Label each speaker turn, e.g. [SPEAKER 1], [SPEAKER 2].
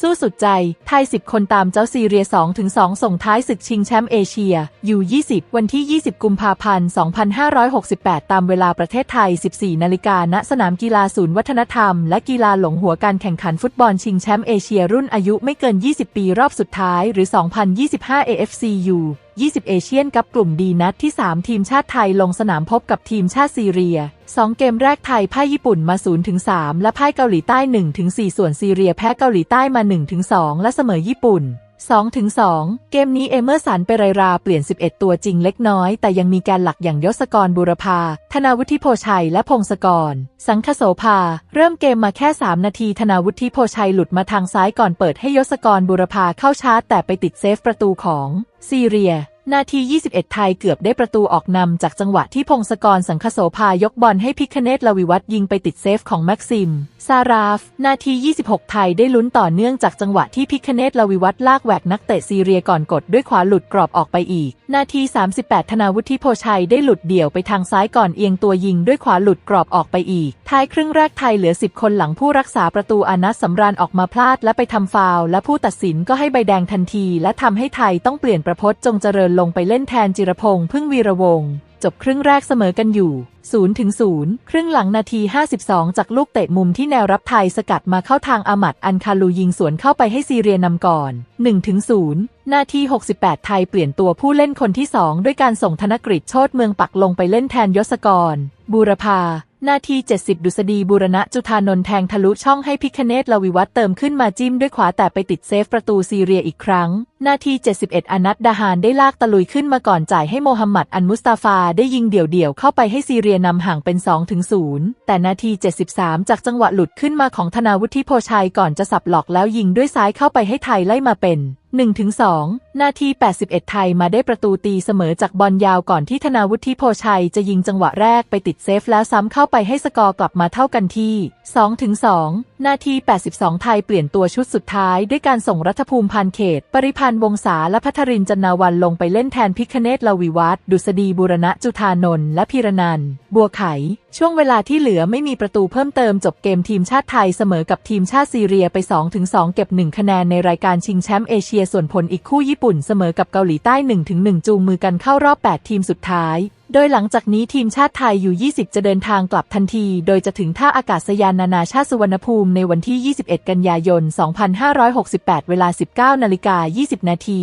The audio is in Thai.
[SPEAKER 1] สู้สุดใจ ไทย 10 คนตามเจ้าซีเรีย 2 ถึง 2 ส่งท้ายศึกชิงแชมป์เอเชียยู่20 วันที่ 20 กุมภาพันธ์ 2568 ตามเวลาประเทศไทย 14 นาฬิกา ณ สนามกีฬาศูนย์วัฒนธรรม และกีฬาหลงหัวการแข่งขันฟุตบอลชิงแชมป์เอเชียรุ่นอายุไม่เกิน 20 ปีรอบสุดท้าย หรือ 2025 AFCU 20 เอเชียนกับกลุ่มดีนัดที่ 3 ทีมชาติไทยลงสนามพบกับทีมชาติซีเรีย 2 เกมแรกไทยพ่ายญี่ปุ่นมา 0-3 และพ่ายเกาหลีใต้ 1-4 ส่วนซีเรียแพ้เกาหลีใต้มา 1-2 และเสมอญี่ปุ่น 2-2 เกมนี้เอเมอร์สันเปเรราเปลี่ยน 11 ตัวจริงเล็กน้อย แต่ยังมีแกนหลักอย่างยศกรบุรพา ธนาวุฒิโพชัยและพงศกร สังคโสภา เริ่มเกมมาแค่ 3 นาที ธนาวุฒิโพชัยหลุดมาทางซ้ายก่อนเปิดให้ยศกรบุรพาเข้าชาร์จแต่ไปติดเซฟประตูของ ซีเรีย นาที 21 ไทยเกือบได้ประตูออกนำจากจังหวะที่พงศกรสังคโสภายกบอลให้พิคเนตลวิวัฒยิงไปติดเซฟของแม็กซิม ซาราฟ นาที 26 ไทยได้ลุ้นต่อเนื่องจากจังหวะที่พิคเนตลวิวัฒลากแหวกนักเตะซีเรียก่อนกดด้วยขวาหลุดกรอบออกไปอีก นาที 38 ธนาวุฒิโพชัยได้หลุดเดี่ยวไปทางซ้ายก่อนเอียงตัวยิงด้วยขวาหลุดกรอบออกไปอีก ท้ายครึ่งแรกไทยเหลือ 10 คนหลังผู้รักษาประตูอานัสสำราญออกมาพลาดและไปทำฟาวและผู้ตัดสินก็ให้ใบแดงทันที และทำให้ไทยต้องเปลี่ยนประพจน์จงเจริญลงไปเล่นแทนจิรพงษ์พึ่งวีระวงศ์จบครึ่งแรกเสมอกันอยู่0ถึง0ครึ่งหลังนาที 52 จากลูกเตะมุมที่แนวรับไทยสกัดมาเข้าทางอามัดอันคาลูยิงสวนเข้าไปให้ซีเรียนำก่อน1ถึง0นาที 68 ไทยเปลี่ยนตัวผู้เล่นคนที่ 2 ด้วยการส่งธนกฤษโชตเมืองปักลงไปเล่นแทนยศกร บูรพา นาที 70 ดุษฎีบูรณะจุธานนท์แทงทะลุช่องให้พิคเนตลวิวัฒเติมขึ้นมาจิ้มด้วยขวาแต่ไปติดเซฟประตูซีเรียอีกครั้ง นาที 71 อนัทดาฮานได้ลากตะลุยขึ้นมาก่อนจ่ายให้โมฮัมหมัดอันมุสตาฟาได้ยิงเดี่ยวๆเข้าไปให้ซีเรียนำห่างเป็น 2 ถึง 0 แต่นาที 73 จากจังหวะหลุดขึ้นมาของธนาวุฒิโพชัยก่อนจะสับหลอกแล้วยิงด้วยซ้ายเข้าไปให้ไทยไล่มาเป็น 1-2 นาที 81 ไทยมาได้ประตูตีเสมอจากบอลยาวก่อนที่ธนาวุฒิโพชัยจะยิงจังหวะแรกไปติดเซฟแล้วซ้ำเข้าไปให้สกอร์กลับมาเท่ากันที่ 2-2 นาที 82 ไทยเปลี่ยนตัวชุดสุดท้ายด้วยการส่งรัฐภูมิพันเขต ปริพันธ์วงศาและพัทรินจันนาวันลงไปเล่นแทนพิคเนตลาวิวัฒน์ดุษฎีบุรณะจุธานนท์และพีรนันบัวไข ช่วงเวลาที่เหลือไม่มีประตูเพิ่มเติมจบเกมทีมชาติไทยเสมอกับทีมชาติซีเรียไป 2-2 เก็บ 1 คะแนนในรายการชิงแชมป์เอเชียส่วนผลอีกคู่ญี่ปุ่นเสมอกับเกาหลีใต้ 1-1 จูงมือกันเข้ารอบ 8 ทีมสุดท้าย โดยหลังจากนี้ทีมชาติไทยอยู่ 20 จะเดินทางกลับทันที โดยจะถึงท่าอากาศยานนานาชาติสุวรรณภูมิในวันที่ 21 กันยายน 2568 เวลา 19นาฬิกา20 นาที